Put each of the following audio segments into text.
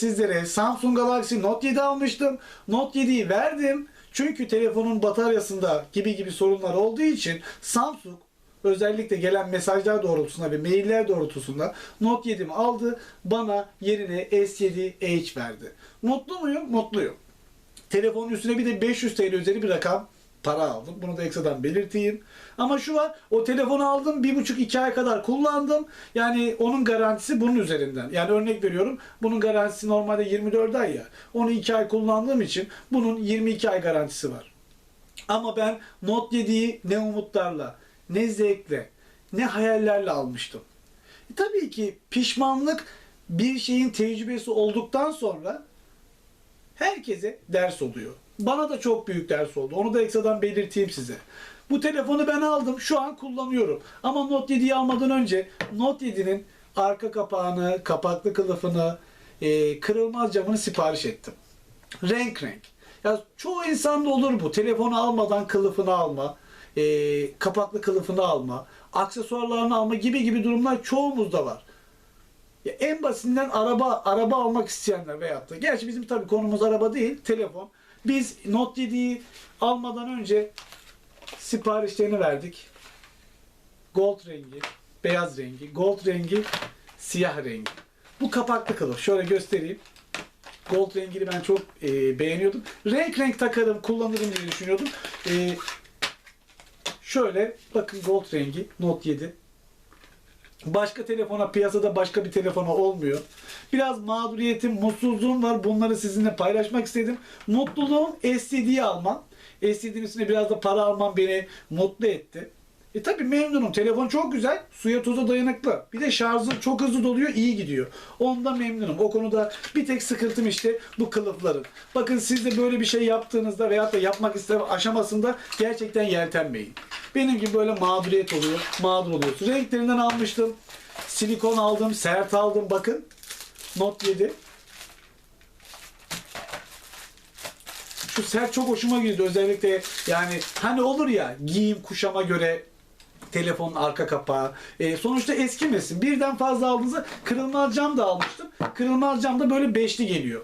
sizlere Samsung Galaxy Note 7 almıştım. Note 7'yi verdim. Çünkü telefonun bataryasında gibi gibi sorunlar olduğu için Samsung özellikle gelen mesajlar doğrultusunda ve mailler doğrultusunda Note 7'mi aldı. Bana yerine S7H verdi. Mutlu muyum? Mutluyum. Telefonun üstüne bir de 500 TL üzeri bir rakam para aldım. Bunu da ekstradan belirteyim. Ama şu var, o telefonu aldım, bir buçuk iki ay kadar kullandım. Yani onun garantisi bunun üzerinden. Yani örnek veriyorum, bunun garantisi normalde 24 ay ya. Onu 2 ay kullandığım için bunun 22 ay garantisi var. Ama ben Note 7'yi ne umutlarla, ne zevkle, ne hayallerle almıştım. E tabii ki pişmanlık bir şeyin tecrübesi olduktan sonra herkese ders oluyor. Bana da çok büyük ders oldu. Onu da ekstradan belirteyim size. Bu telefonu ben aldım. Şu an kullanıyorum. Ama Note 7'yi almadan önce Note 7'nin arka kapağını, kapaklı kılıfını, e, kırılmaz camını sipariş ettim. Renk renk. Ya çoğu insanda olur bu. Telefonu almadan kılıfını alma, e, kapaklı kılıfını alma, aksesuarlarını alma gibi gibi durumlar çoğumuzda var. Ya en basitinden araba araba almak isteyenler veyahut da gerçi bizim tabii konumuz araba değil, telefon. Biz Note 7'yi almadan önce siparişlerini verdik. Gold rengi, beyaz rengi, gold rengi, siyah rengi. Bu kapaklı kılıf. Şöyle göstereyim. Gold rengini ben çok e, beğeniyordum. Renk renk takarım, kullanırım diye düşünüyordum. E, şöyle bakın gold rengi Note 7. Başka telefona, piyasada başka bir telefona olmuyor. Biraz mağduriyetim, mutsuzluğum var. Bunları sizinle paylaşmak istedim. Mutluluğum SSD'yi almam. SSD'nin üstüne biraz da para almam beni mutlu etti. E tabi memnunum. Telefon çok güzel. Suya tuza dayanıklı. Bir de şarjı çok hızlı doluyor. iyi gidiyor. Ondan memnunum. O konuda bir tek sıkıntım işte bu kılıfların. Bakın siz de böyle bir şey yaptığınızda veyahut da yapmak isteme aşamasında gerçekten yeltenmeyin. Benim gibi böyle mağduriyet oluyor. Mağdur oluyorsun. Renklerinden almıştım. Silikon aldım. Sert aldım. Bakın. Note 7. Şu sert çok hoşuma gidiyor. Özellikle yani hani olur ya giyim kuşama göre telefonun arka kapağı. E, sonuçta eskimesin. Birden fazla aldığınızda kırılmaz cam da almıştım. Kırılmaz cam da böyle beşli geliyor.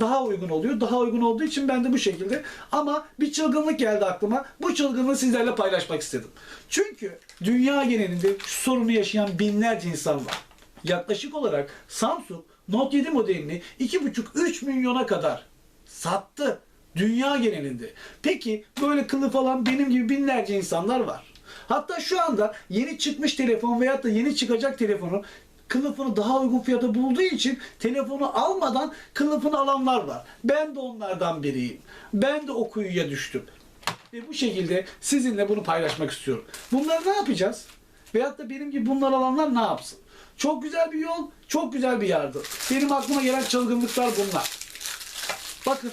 Daha uygun oluyor. Daha uygun olduğu için ben de bu şekilde. Ama bir çılgınlık geldi aklıma. Bu çılgınlığı sizlerle paylaşmak istedim. Çünkü dünya genelinde şu sorunu yaşayan binlerce insan var. Yaklaşık olarak Samsung Note 7 modelini 2,5-3 milyona kadar sattı. Dünya genelinde. Peki böyle kılıf alan benim gibi binlerce insanlar var. Hatta şu anda yeni çıkmış telefon veyahut da yeni çıkacak telefonun kılıfını daha uygun fiyata bulduğu için telefonu almadan kılıfını alanlar var. Ben de onlardan biriyim. Ben de o kuyuya düştüm. Ve bu şekilde sizinle bunu paylaşmak istiyorum. Bunları ne yapacağız? Veyahut da benim gibi bunlar alanlar ne yapsın? Çok güzel bir yol, çok güzel bir yardım. Benim aklıma gelen çılgınlıklar bunlar. Bakın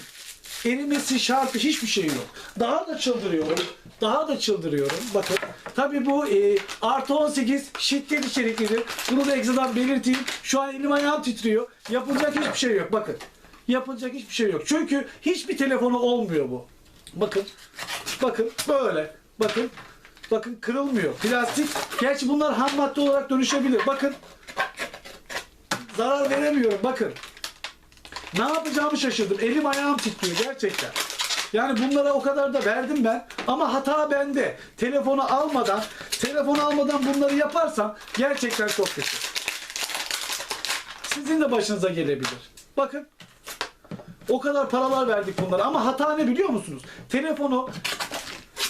erimesi şartı hiçbir şey yok. Daha da çıldırıyorum. Daha da çıldırıyorum. Bakın. Tabii bu e, artı 18 şiddet içeriklidir. Bunu da ekstradan belirteyim. Şu an elim ayağım titriyor. Yapılacak hiçbir şey yok. Bakın. Yapılacak hiçbir şey yok. Çünkü hiçbir telefonu olmuyor bu. Bakın. Bakın böyle. Bakın. Bakın kırılmıyor. Plastik. Gerçi bunlar ham madde olarak dönüşebilir. Bakın. Zarar veremiyorum. Bakın. Ne yapacağımı şaşırdım. Elim ayağım titriyor gerçekten. Yani bunlara o kadar da verdim ben ama hata bende. Telefonu almadan, telefonu almadan bunları yaparsam gerçekten çok kötü. Sizin de başınıza gelebilir. Bakın. O kadar paralar verdik bunlara ama hata ne biliyor musunuz? Telefonu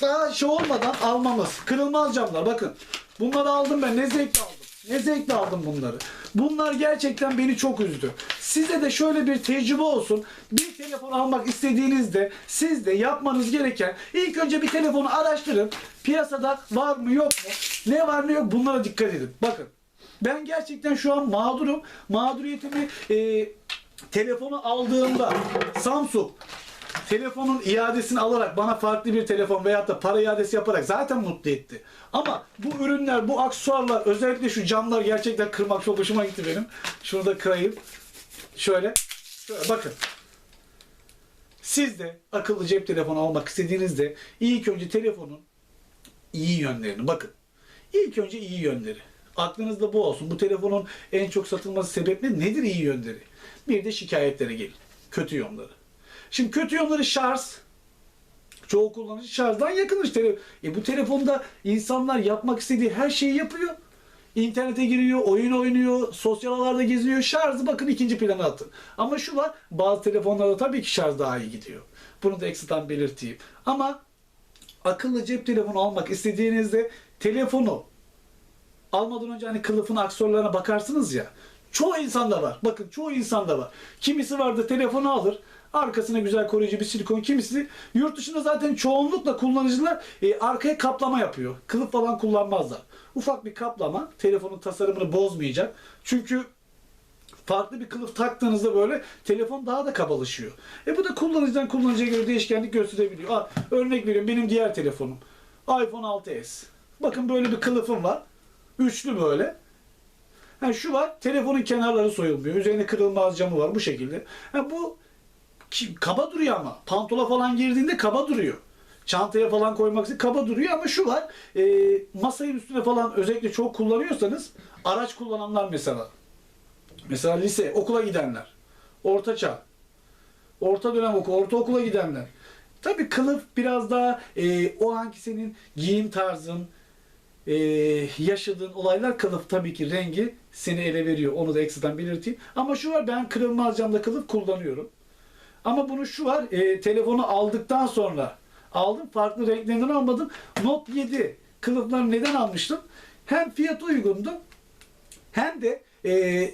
daha şey olmadan almamız. Kırılmaz camlar bakın. Bunları aldım ben ne zevkle aldım. Ne zevkle aldım bunları. Bunlar gerçekten beni çok üzdü. Size de şöyle bir tecrübe olsun. Bir telefon almak istediğinizde siz de yapmanız gereken ilk önce bir telefonu araştırın. Piyasada var mı yok mu? Ne var ne yok bunlara dikkat edin. Bakın ben gerçekten şu an mağdurum. Mağduriyetimi e, telefonu aldığımda Samsung telefonun iadesini alarak bana farklı bir telefon veyahut da para iadesi yaparak zaten mutlu etti. Ama bu ürünler, bu aksesuarlar, özellikle şu camlar gerçekten kırmak çok hoşuma gitti benim. Şunu da kırayım. Şöyle. Şöyle bakın. Siz de akıllı cep telefonu almak istediğinizde ilk önce telefonun iyi yönlerini bakın. İlk önce iyi yönleri. Aklınızda bu olsun. Bu telefonun en çok satılması sebebi nedir iyi yönleri? Bir de şikayetlere gelin. Kötü yönleri. Şimdi kötü yönleri şarj. Çoğu kullanıcı şarjdan. Tele e bu telefonda insanlar yapmak istediği her şeyi yapıyor. İnternete giriyor, oyun oynuyor, sosyal ağlarda geziyor. Şarjı bakın ikinci plana atın. Ama şu var, bazı telefonlarda tabii ki şarj daha iyi gidiyor. Bunu da ekstradan belirteyim. Ama akıllı cep telefonu almak istediğinizde telefonu almadan önce hani kılıfın aksesuarlarına bakarsınız ya. Çoğu insanda var. Bakın çoğu insanda var. Kimisi vardı telefonu alır. Arkasına güzel koruyucu bir silikon. Kimisi yurt dışında zaten çoğunlukla kullanıcılar e, arkaya kaplama yapıyor. Kılıf falan kullanmazlar. Ufak bir kaplama telefonun tasarımını bozmayacak. Çünkü farklı bir kılıf taktığınızda böyle telefon daha da kabalaşıyor. E bu da kullanıcıdan kullanıcıya göre değişkenlik gösterebiliyor. Aa, örnek veriyorum benim diğer telefonum. iPhone 6s. Bakın böyle bir kılıfım var. Üçlü böyle. Ha, şu var. Telefonun kenarları soyulmuyor. Üzerine kırılmaz camı var bu şekilde. Ha, bu kaba duruyor ama. Pantola falan girdiğinde kaba duruyor. Çantaya falan koymak için kaba duruyor ama şu var. E, masanın üstüne falan özellikle çok kullanıyorsanız araç kullananlar mesela. Mesela lise, okula gidenler. Orta çağ. Orta dönem okul, ortaokula gidenler. Tabii kılıf biraz daha e, o anki senin giyim tarzın, e, yaşadığın olaylar kılıf tabii ki rengi seni ele veriyor. Onu da ekstradan belirteyim. Ama şu var ben kırılmaz camda kılıf kullanıyorum. Ama bunu şu var e, telefonu aldıktan sonra aldım farklı renklerinden almadım. Note 7 kılıfları neden almıştım? Hem fiyatı uygundu hem de e,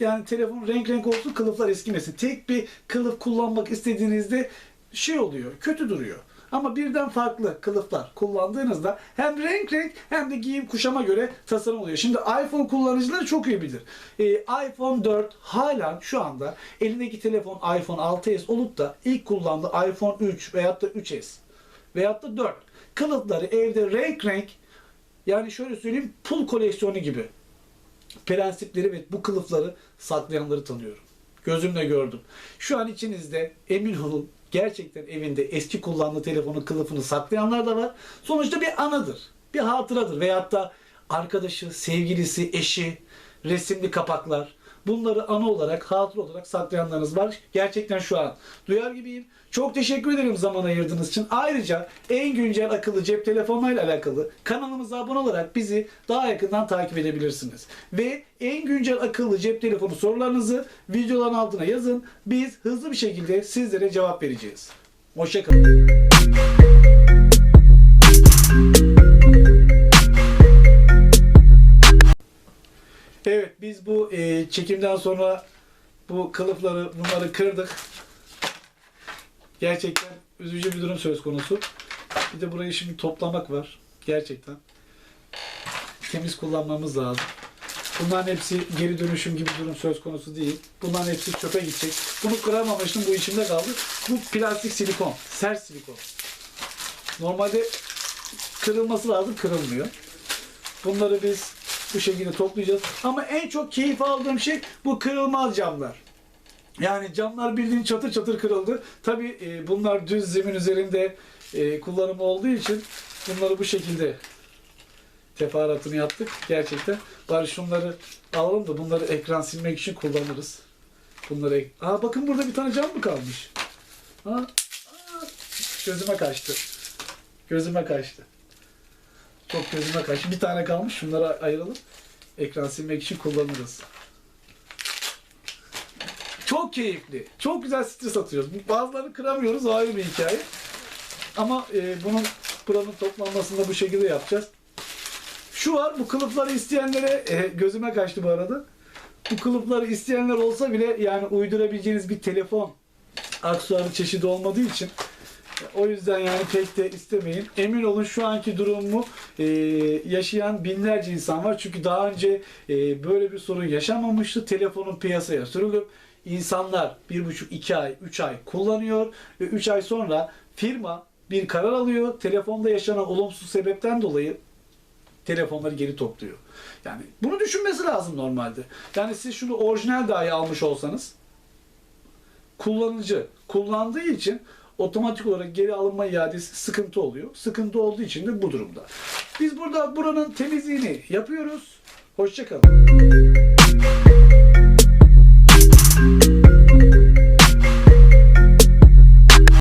yani telefon renk renk olsun kılıflar eskimesin. Tek bir kılıf kullanmak istediğinizde şey oluyor, kötü duruyor. Ama birden farklı kılıflar kullandığınızda hem renk renk hem de giyim kuşama göre tasarım oluyor. Şimdi iPhone kullanıcıları çok iyi bilir. Ee, iPhone 4 hala şu anda elindeki telefon iPhone 6s olup da ilk kullandığı iPhone 3 veyahut da 3s veyahut da 4 kılıfları evde renk renk yani şöyle söyleyeyim pul koleksiyonu gibi prensipleri ve bu kılıfları saklayanları tanıyorum. Gözümle gördüm. Şu an içinizde emin olun gerçekten evinde eski kullandığı telefonun kılıfını saklayanlar da var. Sonuçta bir anıdır. Bir hatıradır. Veyahut da arkadaşı, sevgilisi, eşi, resimli kapaklar. Bunları anı olarak, hatıra olarak saklayanlarınız var. Gerçekten şu an duyar gibiyim. Çok teşekkür ederim zaman ayırdığınız için. Ayrıca en güncel akıllı cep telefonlarıyla alakalı kanalımıza abone olarak bizi daha yakından takip edebilirsiniz. Ve en güncel akıllı cep telefonu sorularınızı videoların altına yazın. Biz hızlı bir şekilde sizlere cevap vereceğiz. Hoşçakalın. Çekimden sonra bu kılıfları bunları kırdık. Gerçekten üzücü bir durum söz konusu. Bir de burayı şimdi toplamak var. Gerçekten. Temiz kullanmamız lazım. Bunların hepsi geri dönüşüm gibi durum söz konusu değil. Bunların hepsi çöpe gidecek. Bunu kıramamıştım bu içimde kaldı. Bu plastik silikon. Sert silikon. Normalde kırılması lazım kırılmıyor. Bunları biz bu şekilde toplayacağız. Ama en çok keyif aldığım şey bu kırılmaz camlar. Yani camlar bildiğin çatır çatır kırıldı. Tabi bunlar düz zemin üzerinde e, kullanımı olduğu için bunları bu şekilde teferruatını yaptık. Gerçekten. Bari şunları alalım da bunları ekran silmek için kullanırız. Bunları Aa bakın burada bir tane cam mı kalmış? Aa, aa, gözüme kaçtı. Gözüme kaçtı. Çok gözüme kaçtı. Bir tane kalmış. Şunları ayıralım. Ekran silmek için kullanırız. Çok keyifli. Çok güzel stres atıyoruz. Bazılarını kıramıyoruz. O ayrı bir hikaye. Ama e, bunun buranın toplanmasını da bu şekilde yapacağız. Şu var. Bu kılıfları isteyenlere e, gözüme kaçtı bu arada. Bu kılıfları isteyenler olsa bile yani uydurabileceğiniz bir telefon aksesuarı çeşidi olmadığı için o yüzden yani pek de istemeyin. Emin olun şu anki durumumu e, yaşayan binlerce insan var. Çünkü daha önce e, böyle bir sorun yaşanmamıştı. Telefonun piyasaya sürülüp insanlar bir buçuk, iki ay, üç ay kullanıyor ve üç ay sonra firma bir karar alıyor. Telefonda yaşanan olumsuz sebepten dolayı telefonları geri topluyor. Yani bunu düşünmesi lazım normalde. Yani siz şunu orijinal dahi almış olsanız kullanıcı kullandığı için otomatik olarak geri alınma iadesi sıkıntı oluyor. Sıkıntı olduğu için de bu durumda. Biz burada buranın temizliğini yapıyoruz. Hoşçakalın.